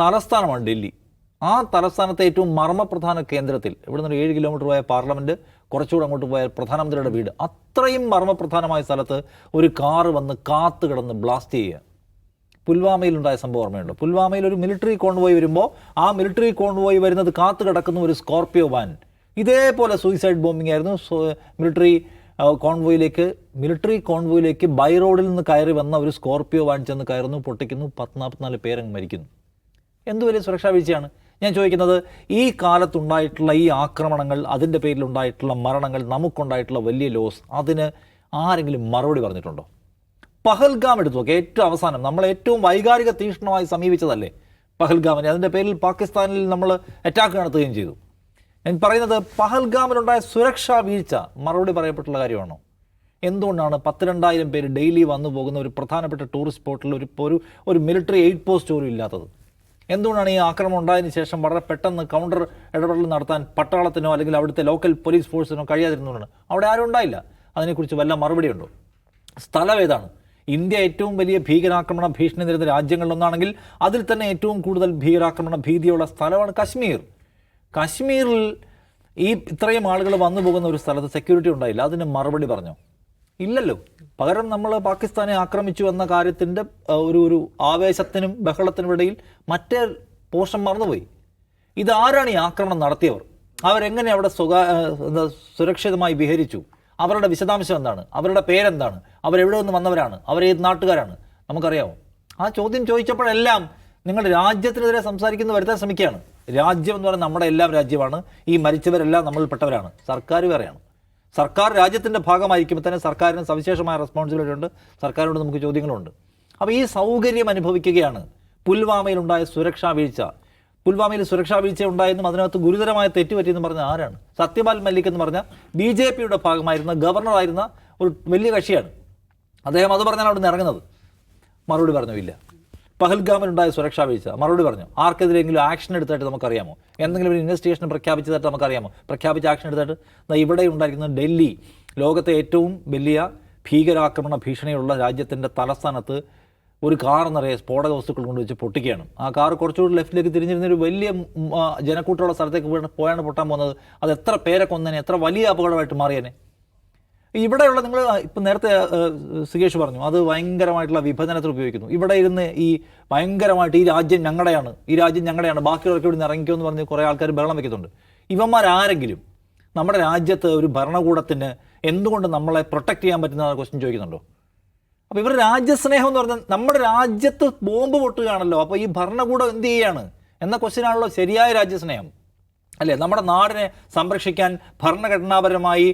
തലസ്ഥാനമാണ് ഡൽഹി. ആ തലസ്ഥാനത്തെ ഏറ്റവും മർമ്മപ്രധാന കേന്ദ്രത്തിൽ ഇവിടെ നിന്ന് ഏഴ് കിലോമീറ്റർ പോയ പാർലമെന്റ് കുറച്ചുകൂടെ അങ്ങോട്ട് പോയാൽ പ്രധാനമന്ത്രിയുടെ വീട്. അത്രയും മർമ്മപ്രധാനമായ സ്ഥലത്ത് ഒരു കാറ് വന്ന് കാത്തു കിടന്ന് ബ്ലാസ്റ്റ് ചെയ്യുക. പുൽവാമയിലുണ്ടായ സംഭവം ഓർമ്മയുണ്ട്? പുൽവാമയിൽ ഒരു മിലിറ്ററി കോൺവോയ് വരുമ്പോൾ ആ മിലിറ്ററി കോൺവോയ് വരുന്നത് കാത്തു കിടക്കുന്ന ഒരു സ്കോർപ്പിയോ വാൻ. ഇതേപോലെ സൂയിസൈഡ് ബോംബിംഗ് ആയിരുന്നു. മിലിറ്ററി കോൺവോയിലേക്ക് മിലിറ്ററി കോൺവോയിലേക്ക് ബൈ റോഡിൽ നിന്ന് കയറി വന്ന ഒരു സ്കോർപ്പിയോ വാൻ ചെന്ന് കയറുന്നു പൊട്ടിക്കുന്നു. പത്ത് നാൽപ്പത്തിനാല് പേരങ്ങ് മരിക്കുന്നു. എന്ത് വലിയ സുരക്ഷാ വീഴ്ചയാണ്? ഞാൻ ചോദിക്കുന്നത് ഈ കാലത്തുണ്ടായിട്ടുള്ള ഈ ആക്രമണങ്ങൾ അതിന്റെ പേരിലുണ്ടായിട്ടുള്ള മരണങ്ങൾ നമുക്കുണ്ടായിട്ടുള്ള വലിയ ലോസ് അതിന് ആരെങ്കിലും മറുപടി പറഞ്ഞിട്ടുണ്ടോ? പഹൽഗാം എടുത്തു നോക്കുക ഏറ്റവും അവസാനം നമ്മൾ ഏറ്റവും വൈകാരിക തീക്ഷ്ണമായി സമീപിച്ചതല്ലേ? പഹൽഗാമിനെ അതിന്റെ പേരിൽ പാകിസ്ഥാനിൽ നമ്മൾ അറ്റാക്ക് നടത്തുകയും ചെയ്തു. ഞാൻ പറയുന്നത് പഹൽഗാമിലുണ്ടായ സുരക്ഷാ വീഴ്ച മറുപടി പറയപ്പെട്ടുള്ള കാര്യമാണോ? എന്തുകൊണ്ടാണ് പത്ത് രണ്ടായിരം പേര് ഡെയിലി വന്നു പോകുന്ന ഒരു പ്രധാനപ്പെട്ട ടൂറിസ്റ്റ് സ്പോട്ടിൽ ഒരു ഒരു മിലിറ്ററി എയ്ഡ് പോസ്റ്റ് പോലും ഇല്ലാത്തത്? എന്തുകൊണ്ടാണ് ഈ ആക്രമണം ഉണ്ടായതിനു ശേഷം വളരെ പെട്ടെന്ന് കൗണ്ടർ ഇടപെടൽ നടത്താൻ പട്ടാളത്തിനോ അല്ലെങ്കിൽ അവിടുത്തെ ലോക്കൽ പോലീസ് ഫോഴ്സിനോ കഴിയാതിരുന്നതാണ് അവിടെ ആരും ഉണ്ടായില്ല. അതിനെക്കുറിച്ച് വല്ല മറുപടിയുണ്ടോ? സ്ഥലം ഏതാണ്? ഇന്ത്യ ഏറ്റവും വലിയ ഭീകരാക്രമണ ഭീഷണി നേരിടുന്ന രാജ്യങ്ങളിലൊന്നാണെങ്കിൽ അതിൽ തന്നെ ഏറ്റവും കൂടുതൽ ഭീകരാക്രമണ ഭീതിയുള്ള സ്ഥലമാണ് കശ്മീർ. കശ്മീരിൽ ഈ ഇത്രയും ആളുകൾ വന്നു പോകുന്ന ഒരു സ്ഥലത്ത് സെക്യൂരിറ്റി ഉണ്ടായില്ല. അതിന് മറുപടി പറഞ്ഞോ? ഇല്ലല്ലോ. പകരം നമ്മൾ പാകിസ്ഥാനെ ആക്രമിച്ചു എന്ന കാര്യത്തിന്റെ ഒരു ഒരു ആവേശത്തിനും ബഹളത്തിനും ഇടയിൽ മറ്റേ പോർഷൻ മറന്നുപോയി. ഇതാരാണ് ഈ ആക്രമണം നടത്തിയവർ? അവരെങ്ങനെ അവിടെ സ്വകാ എന്താ സുരക്ഷിതമായി വിഹരിച്ചു? അവരുടെ വിശദാംശം എന്താണ്? അവരുടെ പേരെന്താണ്? അവരെവിടെ നിന്ന് വന്നവരാണ്? ഏത് നാട്ടുകാരാണ്? നമുക്കറിയാമോ ആ ചോദ്യം ചോദിച്ചപ്പോഴെല്ലാം നിങ്ങൾ രാജ്യത്തിനെതിരെ സംസാരിക്കുന്ന വരുത്താൻ ശ്രമിക്കുകയാണ്. രാജ്യം എന്ന് പറയുന്നത് നമ്മുടെ എല്ലാം രാജ്യമാണ്. ഈ മരിച്ചവരെല്ലാം നമ്മളിൽപ്പെട്ടവരാണ്. സർക്കാർ വേറെയാണ്. സർക്കാർ രാജ്യത്തിന്റെ ഭാഗമായിരിക്കുമ്പോൾ തന്നെ സർക്കാരിന് സവിശേഷമായ റെസ്പോൺസിബിലിറ്റി ഉണ്ട്. സർക്കാരിനോട് നമുക്ക് ചോദ്യങ്ങളുണ്ട്. അപ്പോൾ ഈ സൗകര്യം അനുഭവിക്കുകയാണ് പുൽവാമയിലുണ്ടായ സുരക്ഷാ വീഴ്ച. പുൽവാമയിൽ സുരക്ഷാ വീഴ്ച ഉണ്ടായെന്നും അതിനകത്ത് ഗുരുതരമായ തെറ്റുപറ്റിയെന്ന് പറഞ്ഞ ആരാണ്? സത്യപാൽ മല്ലിക് എന്ന് പറഞ്ഞ ബി ജെ പിയുടെ ഭാഗമായിരുന്ന ഗവർണറായിരുന്ന ഒരു വലിയ കക്ഷിയാണ്. അദ്ദേഹം അത് പറഞ്ഞാണ് അവിടെ നിന്ന് ഇറങ്ങുന്നത്. മറുപടി പറഞ്ഞു ഇല്ല പഹൽഗാമിലുണ്ടായ സുരക്ഷാ വീഴ്ച. മറുപടി പറഞ്ഞു ആർക്കെതിരെങ്കിലും ആക്ഷൻ എടുത്തായിട്ട് നമുക്കറിയാമോ? എന്തെങ്കിലും ഒരു ഇൻവെസ്റ്റിഗേഷൻ പ്രഖ്യാപിച്ചതായിട്ട് നമുക്കറിയാമോ? പ്രഖ്യാപിച്ച ആക്ഷൻ എടുത്തായിട്ട് ഇവിടെ ഉണ്ടായിരിക്കുന്ന ഡൽഹി ലോകത്തെ ഏറ്റവും വലിയ ഭീകരാക്രമണ ഭീഷണിയുള്ള രാജ്യത്തിന്റെ തലസ്ഥാനത്ത് ഒരു കാർ നിറയെ സ്ഫോടക വസ്തുക്കൾ കൊണ്ടുവച്ച് പൊട്ടിക്കുകയാണ്. ആ കാർ കുറച്ചുകൂടി ലെഫ്റ്റിലേക്ക് തിരിഞ്ഞിരുന്ന ഒരു വലിയ ജനക്കൂട്ടമുള്ള സ്ഥലത്തേക്ക് പോയാണ് പൊട്ടാൻ പോകുന്നത്. അത് എത്ര പേരെ കൊന്നേനെ എത്ര വലിയ അപകടമായിട്ട് മാറിയേനെ ഇവിടെയുള്ള നിങ്ങൾ ഇപ്പം നേരത്തെ സുഗേഷ് പറഞ്ഞു അത് ഭയങ്കരമായിട്ടുള്ള വിഭജനത്തിൽ ഉപയോഗിക്കുന്നു. ഇവിടെ ഇരുന്ന് ഈ ഭയങ്കരമായിട്ട് ഈ രാജ്യം ഞങ്ങളുടെയാണ് ഈ രാജ്യം ഞങ്ങളുടെയാണ് ബാക്കിയുള്ളവർക്ക് ഇവിടെ നിന്ന് ഇറങ്ങിക്കോ എന്ന് പറഞ്ഞ് കുറേ ആൾക്കാർ ബഹളം വയ്ക്കുന്നുണ്ട് ഇവന്മാരാരെങ്കിലും നമ്മുടെ രാജ്യത്ത് ഒരു ഭരണകൂടത്തിന് എന്തുകൊണ്ട് നമ്മളെ പ്രൊട്ടക്റ്റ് ചെയ്യാൻ പറ്റുന്ന ക്വസ്റ്റ്യൻ ചോദിക്കുന്നുണ്ടോ? അപ്പോൾ ഇവരുടെ രാജ്യസ്നേഹം എന്ന് പറഞ്ഞാൽ നമ്മുടെ രാജ്യത്ത് ബോംബ് പൊട്ടുകയാണല്ലോ അപ്പോൾ ഈ ഭരണകൂടം എന്ത് ചെയ്യാണ് എന്ന ക്വസ്റ്റ്യനാണല്ലോ ശരിയായ രാജ്യസ്നേഹം. അല്ലേ? നമ്മുടെ നാടിനെ സംരക്ഷിക്കാൻ ഭരണഘടനാപരമായി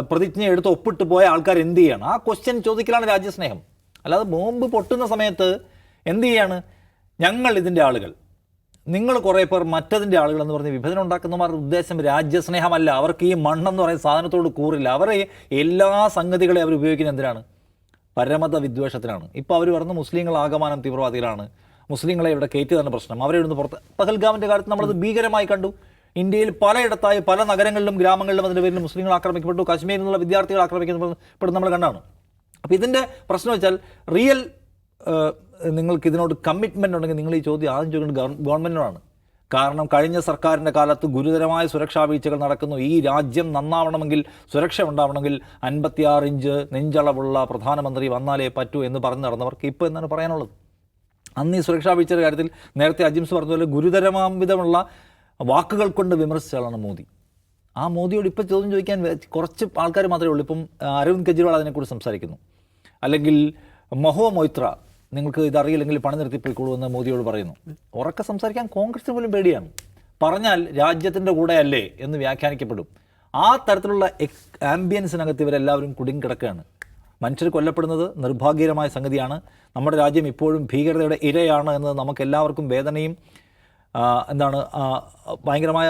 പ്രതിജ്ഞ എടുത്ത് ഒപ്പിട്ട് പോയ ആൾക്കാർ എന്ത് ചെയ്യണം? ആ ക്വസ്റ്റ്യൻ ചോദിക്കലാണ് രാജ്യസ്നേഹം. അല്ലാതെ ബോംബ് പൊട്ടുന്ന സമയത്ത് എന്ത് ചെയ്യാണ്? ഞങ്ങൾ ഇതിന്റെ ആളുകൾ. നിങ്ങൾ കുറേ പേർ മറ്റതിന്റെ ആളുകൾ എന്ന് പറഞ്ഞ് വിഭജനം ഉണ്ടാക്കുന്നവരുടെ ഉദ്ദേശം രാജ്യസ്നേഹമല്ല. അവർക്ക് ഈ മണ്ണെന്ന് പറയുന്ന സാധനത്തോട് കൂറില്ല. അവരെ എല്ലാ സംഗതികളെ അവർ ഉപയോഗിക്കുന്നത് എന്തിനാണ്? പരമത വിദ്വേഷത്തിനാണ് ഇപ്പോൾ അവർ പറഞ്ഞ മുസ്ലിങ്ങൾ ആകമാനം തീവ്രവാദികളാണ്. മുസ്ലിങ്ങളെ ഇവിടെ കയറ്റി തന്നെ പ്രശ്നം. അവരെ ഇവിടുന്ന് പുറത്ത് പഹൽഗാമിന്റെ കാര്യത്തിൽ നമ്മളത് ഭീകരമായി കണ്ടു. ഇന്ത്യയിൽ പലയിടത്തായി പല നഗരങ്ങളിലും ഗ്രാമങ്ങളിലും അതിന്റെ പേരിൽ മുസ്ലിങ്ങൾ ആക്രമിക്കപ്പെട്ടു. കാശ്മീരിൽ നിന്നുള്ള വിദ്യാർത്ഥികൾ ആക്രമിക്കപ്പെട്ടു നമ്മൾ കണ്ടാണ്. അപ്പോൾ ഇതിന്റെ പ്രശ്നം വെച്ചാൽ റിയൽ നിങ്ങൾക്ക് ഇതിനോട് കമ്മിറ്റ്മെന്റ് ഉണ്ടെങ്കിൽ നിങ്ങൾ ഈ ചോദ്യം ആദ്യം ചോദിക്കുന്നത് ഗവ- ഗവൺമെന്റിനോടാണ് കാരണം കഴിഞ്ഞ സർക്കാരിന്റെ കാലത്ത് ഗുരുതരമായ സുരക്ഷാ വീഴ്ചകൾ നടക്കുന്നു. ഈ രാജ്യം നന്നാവണമെങ്കിൽ സുരക്ഷ ഉണ്ടാവണമെങ്കിൽ അൻപത്തിയാറ് ഇഞ്ച് നെഞ്ചളവുള്ള പ്രധാനമന്ത്രി വന്നാലേ പറ്റൂ എന്ന് പറഞ്ഞു നടന്നവർക്ക് ഇപ്പോൾ എന്താണ് പറയാനുള്ളത്. അന്ന് ഈ സുരക്ഷാ വീഴ്ചയുടെ കാര്യത്തിൽ നേരത്തെ അജിംസ് പറഞ്ഞതുപോലെ ഗുരുതരമാം വിധമുള്ള വാക്കുകൾ കൊണ്ട് വിമർശിച്ചാണ് മോദി. ആ മോദിയോട് ഇപ്പോൾ ചോദ്യം ചോദിക്കാൻ കുറച്ച് ആൾക്കാർ മാത്രമേ ഉള്ളൂ. ഇപ്പം അരവിന്ദ് കെജ്രിവാൾ അതിനെക്കുറിച്ച് സംസാരിക്കുന്നു. അല്ലെങ്കിൽ മഹോ മൊയ്ത്ര നിങ്ങൾക്ക് ഇതറിയില്ലെങ്കിൽ പണി നിർത്തിപ്പോയിക്കോളൂ എന്ന് മോദിയോട് പറയുന്നു. ഉറക്കെ സംസാരിക്കാൻ കോൺഗ്രസിന് പോലും പേടിയാണ്. പറഞ്ഞാൽ രാജ്യത്തിന്റെ കൂടെ അല്ലേ എന്ന് വ്യാഖ്യാനിക്കപ്പെടും. ആ തരത്തിലുള്ള ആംബിയൻസിനകത്ത് ഇവരെല്ലാവരും കുടുങ്ങിക്കിടക്കുകയാണ് മനുഷ്യർ കൊല്ലപ്പെടുന്നത് നിർഭാഗ്യകരമായ സംഗതിയാണ്. നമ്മുടെ രാജ്യം ഇപ്പോഴും ഭീകരതയുടെ ഇരയാണ് എന്നത് നമുക്കെല്ലാവർക്കും വേദനയും എന്താണ് ഭയങ്കരമായ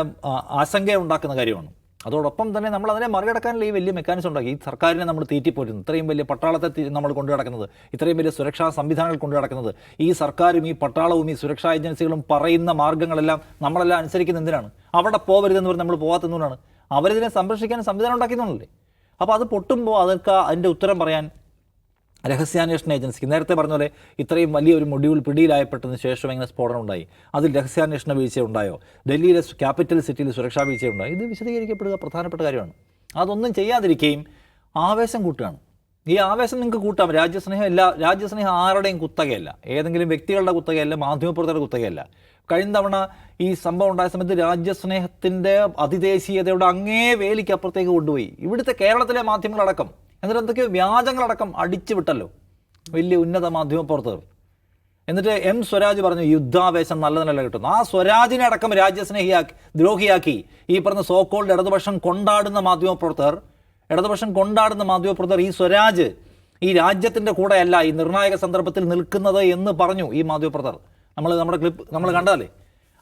ആശങ്ക ഉണ്ടാക്കുന്ന കാര്യമാണ്. അതോടൊപ്പം തന്നെ നമ്മൾ അതിനെ മറികടക്കാനുള്ള ഈ വലിയ മെക്കാനിസം ഉണ്ടാക്കി. ഈ സർക്കാരിനെ നമ്മൾ തീറ്റിപ്പോറ്റുന്നു. ഇത്രയും വലിയ പട്ടാളത്തെ നമ്മൾ കൊണ്ടു നടക്കുന്നത് ഇത്രയും വലിയ സുരക്ഷാ സംവിധാനങ്ങൾ കൊണ്ടു നടക്കുന്നത് ഈ സർക്കാരും ഈ പട്ടാളവും ഈ സുരക്ഷാ ഏജൻസികളും പറയുന്ന മാർഗങ്ങളെല്ലാം നമ്മളെല്ലാം അനുസരിക്കുന്ന എന്തിനാണ്? അവിടെ പോകരുതെന്ന് പറഞ്ഞ് നമ്മൾ പോകാത്തതുകൊണ്ടാണ് അവരിതിനെ സംരക്ഷിക്കാൻ സംവിധാനം ഉണ്ടാക്കിയതുകൊണ്ടല്ലേ? അപ്പോൾ അത് പൊട്ടുമ്പോൾ അതൊക്കെ അതിന്റെ ഉത്തരം പറയാൻ രഹസ്യാന്വേഷണ ഏജൻസിക്ക് നേരത്തെ പറഞ്ഞ പോലെ ഇത്രയും വലിയൊരു മൊഡ്യൂൾ പിടിയിലായപ്പെട്ടതിന് ശേഷം എങ്ങനെ സ്ഫോടനം ഉണ്ടായി. അതിൽ രഹസ്യാന്വേഷണ വീഴ്ച ഉണ്ടായോ? ഡൽഹിയിലെ ക്യാപിറ്റൽ സിറ്റിയിൽ സുരക്ഷാ വീഴ്ച ഉണ്ടായി ഇത് വിശദീകരിക്കപ്പെടുക പ്രധാനപ്പെട്ട കാര്യമാണ്. അതൊന്നും ചെയ്യാതിരിക്കുകയും ആവേശം കൂട്ടുകയാണ്. ഈ ആവേശം നിങ്ങൾക്ക് കൂട്ടാം. രാജ്യസ്നേഹം എല്ലാ രാജ്യസ്നേഹം ആരുടെയും കുത്തകയല്ല. ഏതെങ്കിലും വ്യക്തികളുടെ കുത്തകയല്ല മാധ്യമപ്രവർത്തകരുടെ കുത്തകയല്ല. കഴിഞ്ഞ തവണ ഈ സംഭവം ഉണ്ടായ സമയത്ത് രാജ്യസ്നേഹത്തിന്റെ അതിദേശീയതയുടെ അങ്ങേ വേലിക്കപ്പുറത്തേക്ക് കൊണ്ടുപോയി. ഇവിടുത്തെ കേരളത്തിലെ മാധ്യമങ്ങളടക്കം എന്നിട്ട് എന്തൊക്കെയോ വ്യാജങ്ങളടക്കം അടിച്ചു വിട്ടല്ലോ. വലിയ ഉന്നത മാധ്യമ പ്രവർത്തകർ. എന്നിട്ട് എം സ്വരാജ് പറഞ്ഞു യുദ്ധാവേശം നല്ലതിനല്ല കിട്ടുന്നു. ആ സ്വരാജിനെ അടക്കം രാജ്യസ്നേഹിയാക്കി ദ്രോഹിയാക്കി ഈ പറഞ്ഞ സോക്കോൾഡ് ഇടതുപക്ഷം കൊണ്ടാടുന്ന മാധ്യമ പ്രവർത്തകർ ഇടതുപക്ഷം കൊണ്ടാടുന്ന മാധ്യമ പ്രവർത്തകർ ഈ സ്വരാജ് ഈ രാജ്യത്തിന്റെ കൂടെയല്ല ഈ നിർണായക സന്ദർഭത്തിൽ നിൽക്കുന്നത് എന്ന് പറഞ്ഞു ഈ മാധ്യമപ്രവർത്തകർ നമ്മൾ നമ്മുടെ ക്ലിപ്പ് നമ്മൾ കണ്ടതല്ലേ?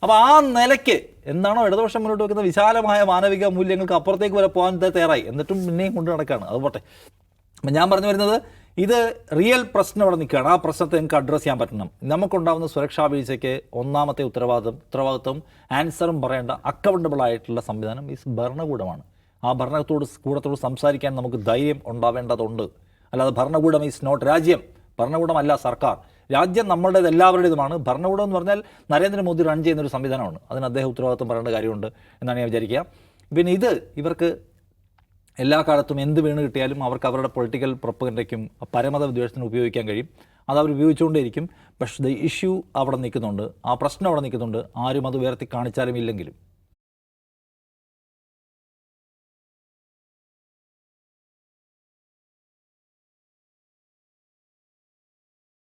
അപ്പോൾ ആ നിലയ്ക്ക് എന്താണോ ഇടതുപക്ഷം മുന്നോട്ട് വെക്കുന്ന വിശാലമായ മാനവിക മൂല്യങ്ങൾക്ക് അപ്പുറത്തേക്ക് വരെ പോകാൻ തയ്യാറായി. എന്നിട്ടും പിന്നെയും കൊണ്ട് നടക്കുകയാണ് അത് പോട്ടെ. അപ്പം ഞാൻ പറഞ്ഞു വരുന്നത് ഇത് റിയൽ പ്രശ്നം ഇവിടെ നിൽക്കുകയാണ്. ആ പ്രശ്നത്തെ നിങ്ങൾക്ക് അഡ്രസ്സ് ചെയ്യാൻ പറ്റണം. നമുക്കുണ്ടാകുന്ന സുരക്ഷാ വീഴ്ചയ്ക്ക് ഒന്നാമത്തെ ഉത്തരവാദിത്വം ഉത്തരവാദിത്വം ആൻസറും പറയേണ്ട അക്കൗണ്ടബിൾ ആയിട്ടുള്ള സംവിധാനം ഈ ഭരണകൂടമാണ്. ആ ഭരണത്തോട് കൂടത്തോട് സംസാരിക്കാൻ നമുക്ക് ധൈര്യം ഉണ്ടാവേണ്ടതുണ്ട്. അല്ലാതെ ഭരണകൂടം ഈസ് നോട്ട് രാജ്യം. ഭരണകൂടമല്ല സർക്കാർ. രാജ്യം നമ്മളുടേത് എല്ലാവരുടേതുമാണ്. ഭരണകൂടം എന്ന് പറഞ്ഞാൽ നരേന്ദ്രമോദി റൺ ചെയ്യുന്ന ഒരു സംവിധാനമാണ്. അതിന് അദ്ദേഹം ഉത്തരവാദിത്വം പറയേണ്ട കാര്യമുണ്ട് എന്നാണ് ഞാൻ വിചാരിക്കുക. പിന്നെ ഇത് ഇവർക്ക് എല്ലാ കാലത്തും എന്ത് വീണ് കിട്ടിയാലും അവർക്ക് അവരുടെ പൊളിറ്റിക്കൽ പ്രൊപ്പഗൻഡയ്ക്കും പരമത വിദ്വേഷത്തിനും ഉപയോഗിക്കാൻ കഴിയും. അത് അവർ ഉപയോഗിച്ചുകൊണ്ടേയിരിക്കും. പക്ഷേ ദ ഇഷ്യൂ അവിടെ നിൽക്കുന്നുണ്ട്. ആ പ്രശ്നം അവിടെ നിൽക്കുന്നുണ്ട്. ആരും അത് ഉയർത്തി കാണിച്ചാലും ഇല്ലെങ്കിലും.